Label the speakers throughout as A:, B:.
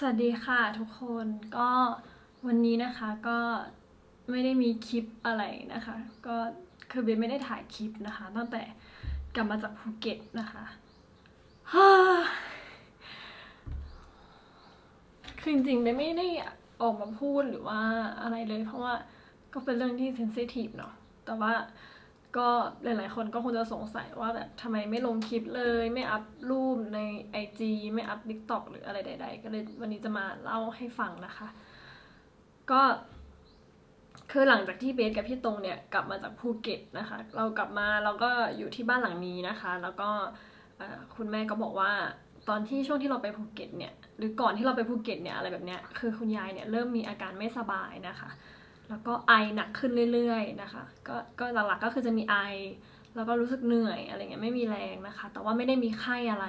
A: สวัสดีค่ะทุกคนก็วันนี้นะคะก็ไม่ได้มีคลิปอะไรนะคะ ก็คือเบนไม่ได้ถ่ายคลิปนะคะ ตั้งแต่กลับมาจากภูเก็ตนะคะคือจริงๆเบนไม่ได้ออกมาพูดหรือว่าอะไรเลย เพราะว่าก็เป็นเรื่องที่เซนซิทีฟเนาะแต่ว่า ก็หลายๆ คนก็คงจะสงสัยว่าแบบทำไมไม่ลงคลิปเลย ไม่อัพรูปใน IG ไม่อัพ TikTok หรืออะไรใด ๆ ก็เลยวันนี้จะมาเล่าให้ฟังนะคะ ก็ คือหลังจากที่เบสกับพี่ตรงเนี่ยกลับมาจากภูเก็ตนะคะ เรากลับมาเราก็อยู่ที่บ้านหลังนี้นะคะ แล้วก็คุณแม่ก็บอกว่าตอนที่ช่วงที่เราไปภูเก็ตเนี่ยหรือก่อนที่เราไปภูเก็ตเนี่ยอะไรแบบเนี้ยคือคุณยายเนี่ยเริ่มมีอาการไม่สบายนะคะ แล้วก็ไอหนักขึ้นเรื่อยๆนะคะก็ก็หลักๆก็คือจะมีไอ แล้วก็รู้สึกเหนื่อยอะไรเงี้ยไม่มีแรงนะคะ แต่ว่าไม่ได้มีไข้อะไร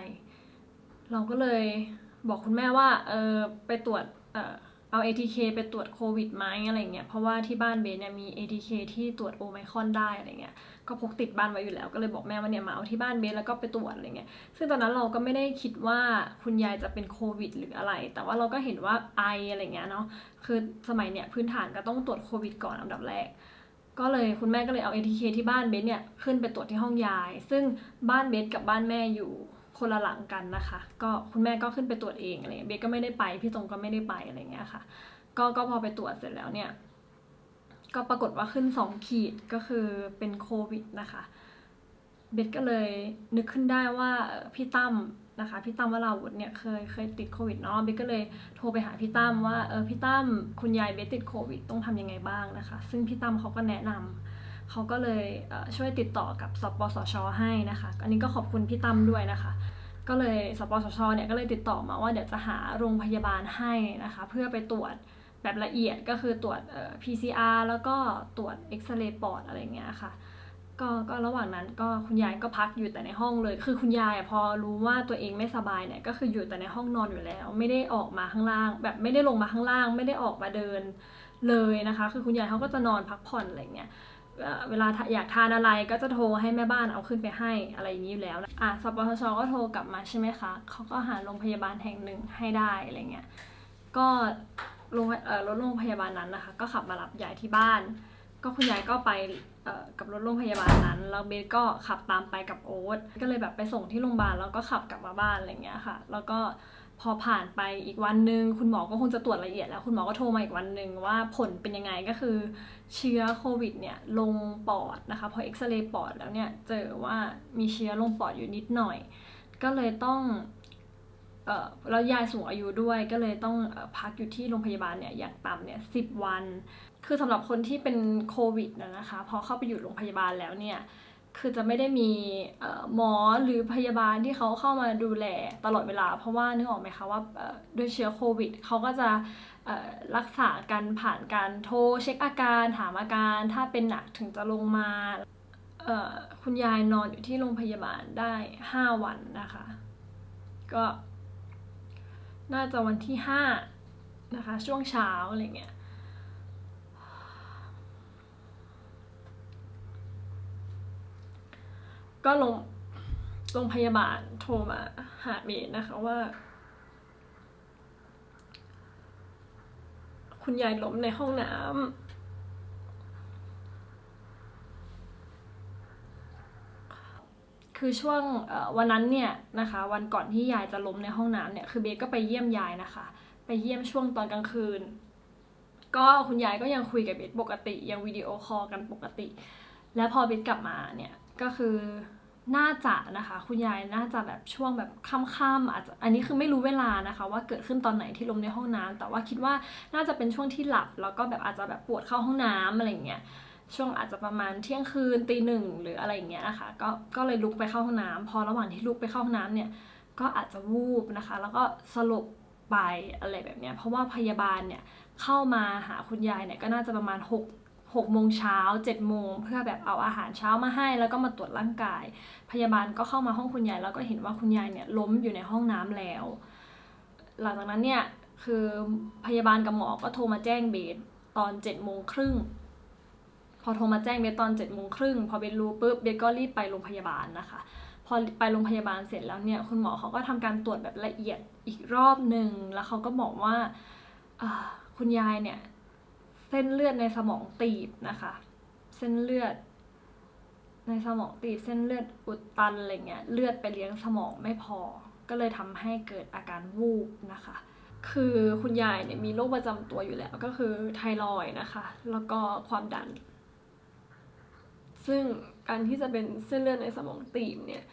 A: เราก็เลยบอกคุณแม่ว่าเออไปตรวจเออ เอา ATK ไปตรวจโควิดไหมอะไรเงี้ย เพราะว่าที่บ้านเบสเนี่ยมี ATK ที่ตรวจโอไมครอนได้อะไรเงี้ย ก็พกติดบ้านไว้อยู่แล้ว ก็เลยบอกแม่ว่าเนี่ยมาเอาที่บ้านเบสแล้วก็ไปตรวจอะไรเงี้ย ซึ่งตอนนั้นเราก็ไม่ได้คิดว่าคุณยายจะเป็นโควิดหรืออะไร แต่ว่าเราก็เห็นว่าไออะไรเงี้ยเนาะ คือสมัยเนี่ยพื้นฐานก็ต้องตรวจโควิดก่อนอันดับแรก ก็เลยคุณแม่ก็เลยเอา ATK ที่บ้านเบสเนี่ยขึ้นไปตรวจที่ห้องยาย ซึ่งบ้านเบสกับบ้านแม่อยู่ คนละหลังกันนะคะ ก็คุณแม่ก็ขึ้นไปตรวจเองอะไรเงี้ยเบสก็ไม่ได้ไปพี่ตรงก็ไม่ได้ไปอะไรเงี้ยค่ะ ก็ก็พอไปตรวจเสร็จแล้วเนี่ย ก็ปรากฏว่าขึ้นสองขีดก็คือเป็นโควิดนะคะเบสก็เลยนึกขึ้นได้ว่าพี่ตั้มนะคะพี่ตั้มวราวุธเนี่ยเคยเคยติดโควิดเนาะเบสก็เลยโทรไปหาพี่ตั้มว่าเออพี่ตั้มคุณยายเบสติดโควิดต้องทำยังไงบ้างนะคะ ซึ่งพี่ตั้มเขาก็แนะนำ เขาก็เลยช่วยติดต่อกับสปสช ให้นะคะ อันนี้ก็ขอบคุณพี่ตั้มด้วยนะคะ ก็เลยสปสช เนี่ยก็เลยติดต่อมาว่าเดี๋ยวจะหาโรงพยาบาลให้นะคะ เพื่อไปตรวจแบบละเอียดก็คือตรวจเอ่อ PCR แล้วก็ตรวจเอ็กซเรย์ปอดอะไรเงี้ยค่ะก็ก็ระหว่างนั้นก็คุณยายก็พักอยู่แต่ในห้องเลย คือคุณยายพอรู้ว่าตัวเองไม่สบายเนี่ยก็คืออยู่แต่ในห้องนอนอยู่แล้ว ไม่ได้ออกมาข้างล่าง แบบไม่ได้ลงมาข้างล่าง ไม่ได้ออกมาเดินเลยนะคะ คือคุณยายเขาก็จะนอนพักผ่อนอะไรเงี้ย เอ่อเวลาอยากทานอะไรก็จะโทรให้แม่บ้านเอาขึ้นไปให้อะไรอย่างนี้อยู่แล้วอะสปสชก็โทรกลับมาใช่ไหมคะเขาก็หาโรงพยาบาลแห่งหนึ่งให้ได้อะไรเงี้ยก็โรงรถโรงพยาบาลนั้นนะคะ ก็ขับมารับยายที่บ้าน ก็คุณยายก็ไปกับรถโรงพยาบาลนั้นแล้วเบสก็ขับตามไปกับโอ๊ตก็เลยแบบไปส่งที่โรงพยาบาลแล้วก็ขับกลับมาบ้านอะไรเงี้ยค่ะ แล้วก็ พอผ่านไปอีกวันหนึ่งคุณหมอก็คงจะตรวจละเอียดแล้วคุณหมอก็โทรมาอีกวันหนึ่งว่าผลเป็นยังไงก็คือ เชื้อโควิดเนี่ยลงปอดนะคะพอเอ็กซเรย์ปอดแล้วเนี่ยเจอว่ามีเชื้อลงปอดอยู่นิดหน่อย ก็เลยต้องเออแล้วยายสูงอายุด้วยก็เลยต้องออพักอยู่ที่โรงพยาบาลเนี่ยอย่างต่ำเนี่ยสิวัน คือสำหรับคนที่เป็นโควิดนะนะคะพอเข้าไปอยู่โรงพยาบาลแล้วเนี่ย คือจะไม่ได้มีหมอหรือพยาบาลที่เขาเข้ามาดูแลตลอดเวลา เพราะว่านึกออกไหมคะว่าด้วยเชื้อโควิดเขาก็จะรักษากันผ่านการโทรเช็คอาการถามอาการ ถ้าเป็นหนักถึงจะลงมาคุณยายนอนอยู่ที่โรงพยาบาลได้ 5 วันนะคะ ก็น่าจะวันที่ห้านะคะช่วงเช้าอะไรเงี้ย ก็ลงโรงพยาบาลโทรมาหาเมย์นะคะว่า คุณยายล้มในห้องน้ำคือช่วงวันนั้นเนี่ยนะคะ วันก่อนที่ยายจะล้มในห้องน้ำเนี่ยคือเบสก็ไปเยี่ยมยายนะคะ ไปเยี่ยมช่วงตอนกลางคืน ก็คุณยายก็ยังคุยกับเบสปกติ ยังวิดีโอคอลกันปกติ แล้วพอเบสกลับมาเนี่ยก็คือ น่าจะนะคะ คุณยายน่าจะแบบช่วงแบบค่ำๆอาจจะอันนี้คือไม่รู้เวลานะคะ ว่าเกิดขึ้นตอนไหนที่ล้มในห้องน้ำแต่ว่าคิดว่าน่าจะเป็นช่วงที่หลับ แล้วก็แบบอาจจะแบบปวดเข้าห้องน้ำอะไรเงี้ยช่วงอาจจะประมาณเที่ยงคืนตีหนึ่งหรืออะไรอย่างเงี้ยนะคะก็ก็เลยลุกไปเข้าห้องน้ำพอระหว่างที่ลุกไปเข้าห้องน้ำเนี่ยก็อาจจะวูบนะคะ แล้วก็สลบไปอะไรแบบเนี้ยเพราะว่าพยาบาลเนี่ยเข้ามาหาคุณยายเนี่ยก็น่าจะประมาณ6 6โมงเช้า7โมงเพื่อแบบเอาอาหารเช้ามาให้ แล้วก็มาตรวจร่างกาย พยาบาลก็เข้ามาห้องคุณยายแล้วก็เห็นว่าคุณยายเนี่ยล้มอยู่ในห้องน้ำแล้ว หลังจากนั้นเนี่ยคือพยาบาลกับหมอก็โทรมาแจ้งเบสตอน7โมงครึ่งพอโทรมาแจ้งเบสตอน7จ็ดโมงครึ่งพอเบสรู้ปุ๊บเบสก็รีบไปโรงพยาบาลนะคะ พอไปโรงพยาบาลเสร็จแล้วเนี่ยคุณหมอเขาก็ทำการตรวจแบบละเอียดอีกรอบหนึ่งแล้วเขาก็บอกว่าคุณยายเนี่ย เส้นเลือดในสมองตีบนะคะ เส้นเลือด ในสมองตีบเส้นเลือดอุดตันอะไรเงี้ยเลือดไปเลี้ยงสมองไม่พอ ก็เลยทำให้เกิดอาการวูบนะคะ คือคุณยายเนี่ยมีโรคประจำตัวอยู่แล้วก็คือไทรอยนะคะ แล้วก็ความดัน ซึ่งการที่จะเป็นเส้นเลือดในสมองตีบเนี่ย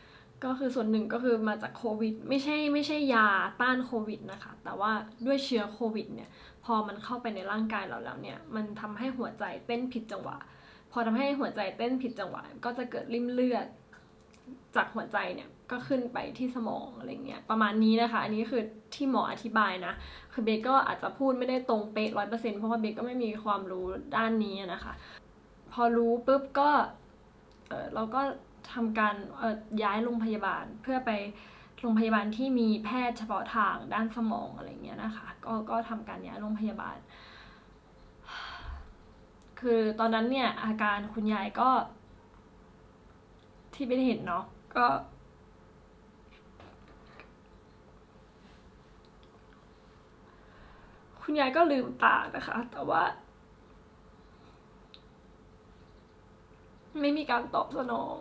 A: ก็คือส่วนหนึ่งก็คือมาจากโควิด ไม่ใช่ไม่ใช่ยาต้านโควิดนะคะ แต่ว่าด้วยเชื้อโควิดเนี่ย พอมันเข้าไปในร่างกายเราแล้วเนี่ย มันทำให้หัวใจเต้นผิดจังหวะ พอทำให้หัวใจเต้นผิดจังหวะ ก็จะเกิดริ่มเลือด จากหัวใจเนี่ยก็ขึ้นไปที่สมองอะไรเงี้ยประมาณนี้นะคะ อันนี้คือที่หมออธิบายนะ คือเบกก็อาจจะพูดไม่ได้ตรงเป๊ะร้อยเปอร์เซ็นต์เพราะว่าเบกก็ไม่มีความรู้ด้านนี้นะคะ พอรู้ปุ๊บก็เออเราก็ทำการเออย้ายโรงพยาบาลเพื่อไป โรงพยาบาลที่มีแพทย์เฉพาะทางด้านสมองอะไรเงี้ยนะคะ ก็ก็ทำการย้ายโรงพยาบาล คือตอนนั้นเนี่ยอาการคุณยายก็ ที่ไม่ได้เห็นเนาะก็คุณยายก็ลืมตานะคะ แต่ว่า ไม่มีการตอบสนอง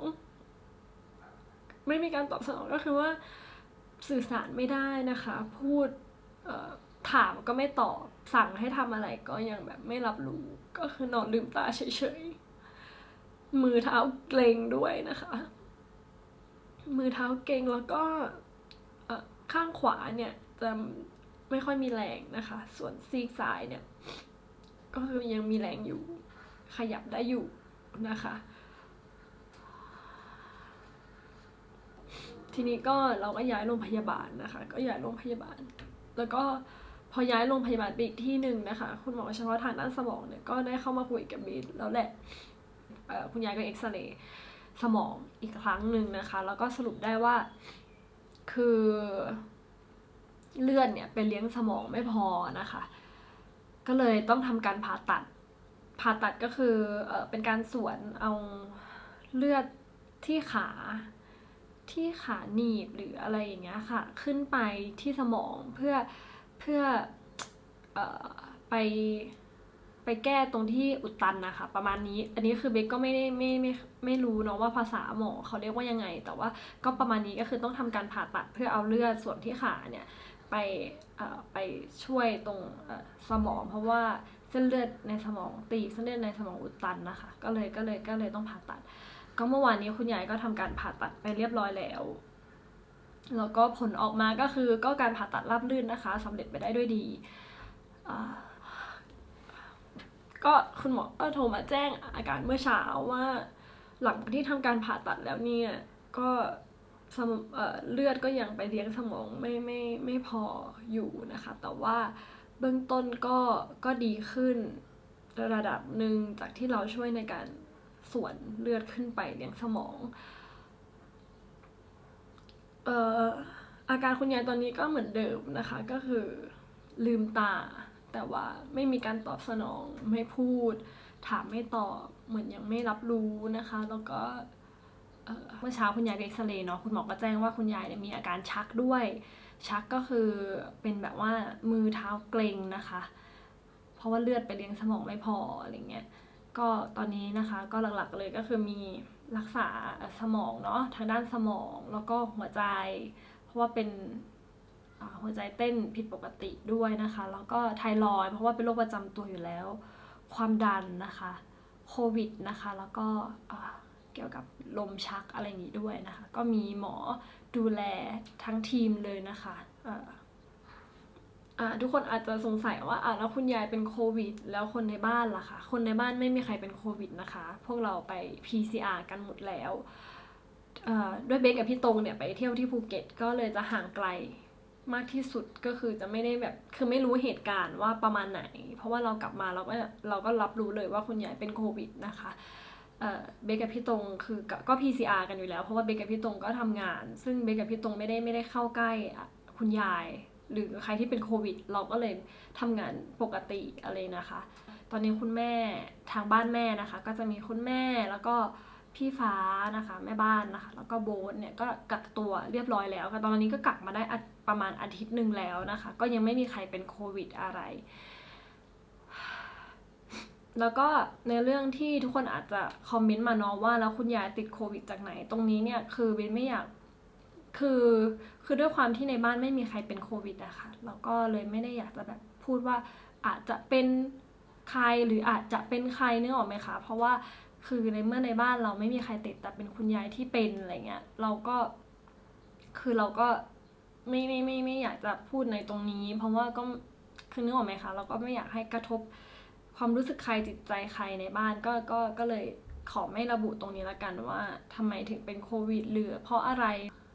A: ไม่มีการตอบสนองก็คือว่า สื่อสารไม่ได้นะคะ พูดถามก็ไม่ตอบ สั่งให้ทำอะไรก็ยังแบบไม่รับรู้ ก็คือนอนลืมตาเฉยๆ มือเท้าเกรงด้วยนะคะ มือเท้าเกรงแล้วก็ข้างขวาเนี่ยจะไม่ค่อยมีแรงนะคะ ส่วนซีกซ้ายเนี่ย ก็คือยังมีแรงอยู่ ขยับได้อยู่นะคะ ทีนี้ก็เราก็ย้ายโรงพยาบาลนะคะ ก็ย้ายโรงพยาบาล แล้วก็พอย้ายโรงพยาบาลไปอีกที่หนึ่งนะคะ คุณหมอเฉพาะทางด้านสมองเนี่ยก็ได้เข้ามาคุยกับบีแล้วแหละคุณยายก็เอ็กซเรย์สมองอีกครั้งหนึ่งนะคะ แล้วก็สรุปได้ว่าคือเลือดเนี่ยไปเลี้ยงสมองไม่พอนะคะ ก็เลยต้องทำการผ่าตัด ผ่าตัดก็คือเอเป็นการสวนเอาเลือดที่ขา ที่ขาหนีบหรืออะไรอย่างเงี้ยค่ะ ขึ้นไปที่สมองเพื่อเพื่ออไปไปแก้ตรงที่อุดตันนะคะ ประมาณนี้ อันนี้คือเบกก็ไม่ได้ไม่ไม่ไม่รู้เนาะว่าภาษาหมอเขาเรียกว่ายังไง แต่ว่าก็ประมาณนี้ก็คือต้องทำการผ่าตัดเพื่อเอาเลือดส่วนที่ขาเนี่ยไปไปช่วยตรงสมอง เพราะว่าเส้นเลือดในสมองตีเส้นเลือดในสมองอุดตันนะคะ ก็เลยก็เลยก็เลยต้องผ่าตัด ก็เมื่อวานนี้คุณยายก็ทำการผ่าตัดไปเรียบร้อยแล้ว แล้วก็ผลออกมาก็คือก็การผ่าตัดราบรื่นนะคะสำเร็จไปได้ด้วยดี ก็คุณหมอก็โทรมาแจ้งอาการเมื่อเช้าว่า หลังที่ทำการผ่าตัดแล้วเนี่ยก็เเลือดก็ยังไปเลี้ยงสมองไม่ไม่ไม่พออยู่นะคะ แต่ว่าเบื้องต้นก็ก็ดีขึ้นระดับหนึ่งจากที่เราช่วยในการ ส่วนเลือดขึ้นไปเลี้ยงสมองเอ่ออาการคุณยายตอนนี้ก็เหมือนเดิมนะคะ ก็คือลืมตา แต่ว่าไม่มีการตอบสนองไม่พูด ถามไม่ตอบเหมือนยังไม่รับรู้นะคะ แล้วก็เมื่อเช้าคุณยายเอ็กซเรย์เนาะคุณหมอก็แจ้งว่าคุณยายเนี่ยมีอาการชักด้วย ชักก็คือเป็นแบบว่ามือเท้าเกร็งนะคะ เพราะว่าเลือดไปเลี้ยงสมองไม่พออะไรเงี้ย ก็ตอนนี้นะคะก็หลักๆเลยก็คือมีรักษาสมองเนาะทางด้านสมองแล้วก็หัวใจ เพราะว่าเป็นหัวใจเต้นผิดปกติด้วยนะคะ แล้วก็ไทรอยเพราะว่าเป็นโรคประจำตัวอยู่แล้ว ความดันนะคะโควิดนะคะ แล้วก็เกี่ยวกับลมชักอะไรอย่างนี้ด้วยนะคะ ก็มีหมอดูแลทั้งทีมเลยนะคะ อ่าทุกคนอาจจะสงสัยว่าอ่าแล้วคุณยายเป็นโควิด แล้วคนในบ้านล่ะคะ คนในบ้านไม่มีใครเป็นโควิดนะคะ พวกเราไป PCR กันหมดแล้วด้วยเบคกับพี่ตรงเนี่ยไปเที่ยวที่ภูเก็ตก็เลยจะห่างไกลมากที่สุดก็คือจะไม่ได้แบบคือไม่รู้เหตุการณ์ว่าประมาณไหน เพราะว่าเรากลับมาเราก็เราก็รับรู้เลยว่าคุณยายเป็นโควิดนะคะเบคกับพี่ตรงคือก็ PCR กันอยู่แล้วเพราะว่าเบคกับพี่ตรงก็ทำงาน ซึ่งเบคกับพี่ตรงไม่ได้ไม่ได้เข้าใกล้คุณยาย หรือใครที่เป็นโควิด เราก็เลยทำงานปกติอะไรนะคะ ตอนนี้คุณแม่ทางบ้านแม่นะคะ ก็จะมีคุณแม่แล้วก็พี่ฟ้านะคะแม่บ้านนะคะ แล้วก็โบ๊ทเนี่ยก็กักตัวเรียบร้อยแล้วก็ตอนนี้ก็กักมาได้ประมาณอาทิตย์หนึ่งแล้วนะคะ ก็ยังไม่มีใครเป็นโควิดอะไร แล้วก็ในเรื่องที่ทุกคนอาจจะคอมเมนต์มาเนาะว่าแล้วคุณยายติดโควิดจากไหน ตรงนี้เนี่ยคือเบนไม่อยาก คือคือด้วยความที่ในบ้านไม่มีใครเป็นโควิดอะค่ะแล้วก็เลยไม่ได้อยากจะแบบพูดว่าอาจจะเป็นใครหรืออาจจะเป็นใครนึกออกไหมคะ เพราะว่าคือในเมื่อในบ้านเราไม่มีใครติดแต่เป็นคุณยายที่เป็นอะไรเงี้ยเราก็ คือเราก็ไม่ไม่ไม่ไม่อยากจะพูดในตรงนี้ เพราะว่าก็คือนึกออกไหมคะเราก็ไม่อยากให้กระทบความรู้สึกใครจิตใจใครในบ้านก็ก็ก็เลยขอไม่ระบุตรงนี้ละกันว่าทำไมถึงเป็นโควิดหรือเพราะอะไร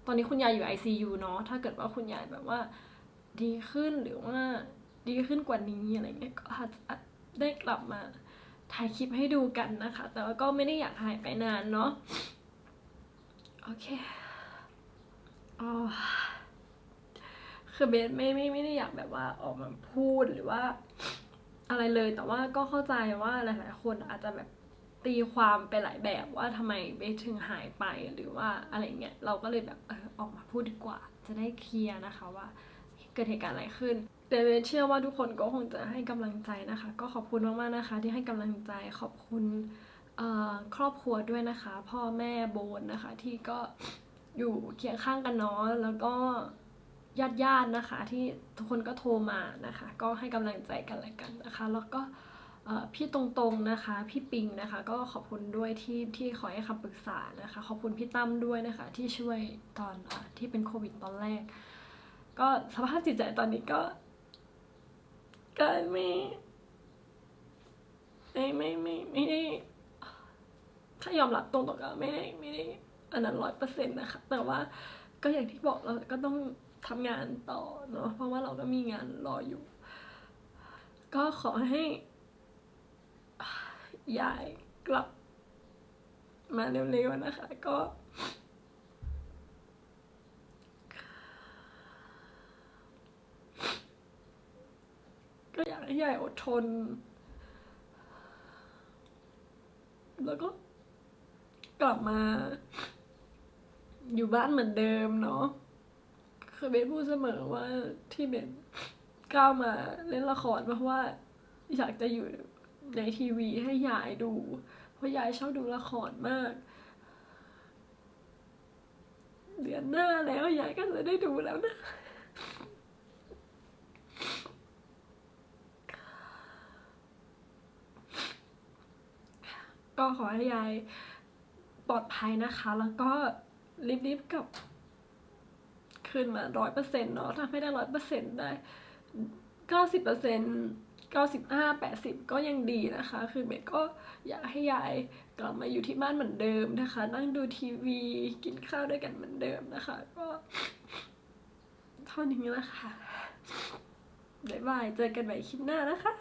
A: ตอนนี้คุณยายอยู่ ICU เนาะถ้าเกิดว่าคุณยายแบบว่า ดีขึ้นหรือว่าดีขึ้นกว่านี้อะไรเงี้ยก็อาจจะได้กลับมาถ่ายคลิปให้ดูกันนะคะ แต่ว่าก็ไม่ได้อยากหายไปนานเนาะโอเคอ๋อคือเบสไม่ไม่ไม่ได้อยากแบบว่าออกมาพูดหรือว่า อะไรเลยแต่ว่าก็เข้าใจว่าหลาย ๆ คนอาจจะแบบ ตีความไปหลายแบบว่าทำไมเบสถึงหายไปหรือว่าอะไรเงี้ยเราก็เลยแบบเออออกมาพูดดีกว่า จะได้เคลียร์นะคะว่าเกิดเหตุการณ์อะไรขึ้นแต่เบสเชื่อว่าทุกคนก็คงจะให้กำลังใจนะคะ ก็ขอบคุณมากๆนะคะ ที่ให้กำลังใจขอบคุณครอบครัวด้วยนะคะ พ่อแม่โบนนะคะ ที่ก็อยู่เคียงข้างกันเนาะแล้วก็ญาติญาติๆนะคะ ที่ทุกคนก็โทรมานะคะ ก็ให้กำลังใจกันและกันนะคะ แล้วก็ พี่ตรงๆนะคะ พี่ปิงนะคะ ก็ขอบคุณด้วยที่ที่คอให้คำปรึกษานะคะ ขอบคุณพี่ตั้มด้วยนะคะ ที่ช่วยตอนอที่เป็นโควิดตอนแรก ก็สภาพจิตใจตอนนี้ก็ก็ไม่ไม่ไม่ไม่ไม่ได้ถ้ายอมรับตรงๆก็ไม่ได้ไม่ได้อันนั้นร้อยเปอร์เซ็นต์นะคะ แต่ว่าก็อย่างที่บอกเราก็ต้องทำงานต่อเนาะเพราะว่าเราก็มีงานรออยู่ ก็ขอให้ ยายกลับ มาเร็วๆนะคะ ก็ ก็อยากให้ยายอดทน แล้วก็กลับมา อยู่บ้านเหมือนเดิมเนาะคือเบนพูดเสมอว่าที่เบนก้าวมาเล่นละครเพราะว่าอยากจะอยู่ ในทีวีให้ยายดู เพราะยายชอบดูละครมาก เดือนหน้าแล้วยายก็จะได้ดูแล้วนะก็ขอให้ยายปลอดภัยนะคะ แล้วก็รีบๆกับคืนมาร้อยเปอร์เซ็นต์เนาะถ้าไม่ได้ร้อยเปอร์เซ็นต์ได้เก้าสิบเปอร์เซ็นต์ ก้าสิบห้าแปดสิบก็ยังดีนะคะ คือเบสก็อยากให้ยายกลับมาอยู่ที่บ้านเหมือนเดิมนะคะ นั่งดูทีวีกินข้าวด้วยกันเหมือนเดิมนะคะ ก็เท่านี้ละค่ะบ๊ายบาย เจอกันใหม่คลิปหน้านะคะ